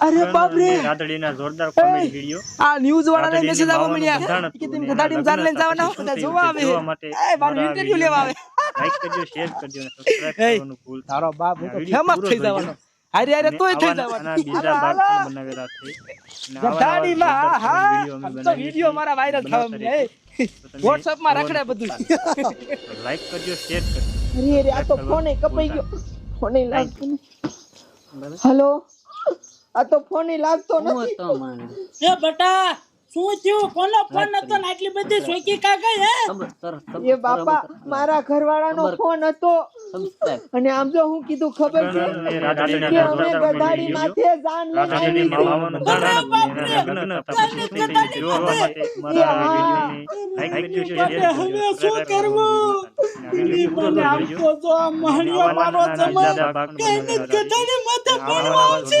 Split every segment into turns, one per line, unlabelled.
અરે બાપ રે
રાતડીના જોરદાર કોમેડી વિડિયો
આ ન્યૂઝ વાળાને મેસેજ
આવો
મળ્યા કે તમે
અને
જાન લઈને જવાના. બધા જોવા આવે. એ મારું ઇન્ટરવ્યુ લેવા આવે.
લાઈક કરજો શેર કરજો અને સબસ્ક્રાઇબ કરવાનું ભૂલ
તારો બાપ હું તો ફેમસ થઈ જવાનો. અરે
અરે
તોય થઈ જવાનો.
બીજા ભાગ બનાવેલા છે.
ગધાડીમાં હા તો વિડિયો મારા વાયરલ થવા મળે
વોટ્સઅપમાં
રખડે બધું.
લાઈક કરજો શેર કરજો.
અરે અરે આ તો ફોન કપાઈ ગયો. ફોન નથી હલો આ તો ફોન લાગતો નથી.
એ બટા શું થયું? કોનો ફોન હતો ને આટલી બધી સોકી કાગળ ગઈ હે
એ બાપા મારા ઘરવાળાનો ફોન હતો. અને આમ જો હું કીધું ખબર છે? કે અમે ગધાડી માથે જાન લઈને આવી
કરજો
હવે શું કરવું? મને આમ તો આ માણ્યો મારો જમાઈ. કઈને ગધાડી માથે ભણવા આવશે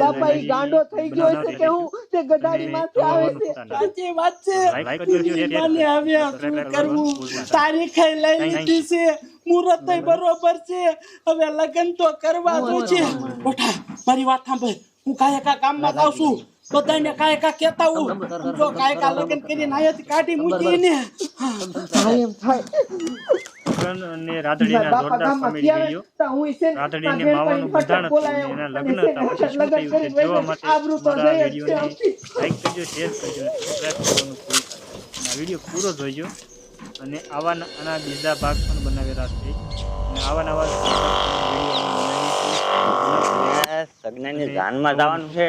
બાપા ઈ ગાંડો થઈ ગયો છે કે હું તે ગધાડી માથે આવે છે.
સાચી વાત છે.
લાઈક કરજો શેર કરજો.
મને હવે શું કરવું. તારીખે લઈ લીધી છે. મુહૂર્ત બરોબર છે. હવે લગ્ન તો કરવા જ છે. બટા મારી વાત સાંભળ. હું કાયા કા કામમાં જાઉં છું. બધાને કાંઈ કા કેતા હું. જો કાય કા લગ્ન કરીને અહીંયાથી કાઢી મૂકીને.
હા એમ થાય.
અને
રાધડીના
જોરદાર કોમેડી વીડિયો
તા ને
રાતડીની
મારા
માવાનું બંધારણ હતું એના લગ્ન હતા. પછી શું થયું તે જોવા માટે મારા વિડીયોને લાઈક કરજો શેર કરજો અને સબસ્ક્રાઇબ કરવાનું ભૂલ અને આ વીડિયો પૂરો જોઈજો. અને આવા આના બીજા ભાગ પણ બનાવેલા છે. અને આવા નવા.
સગનાની જાનમાં જવાનું છે.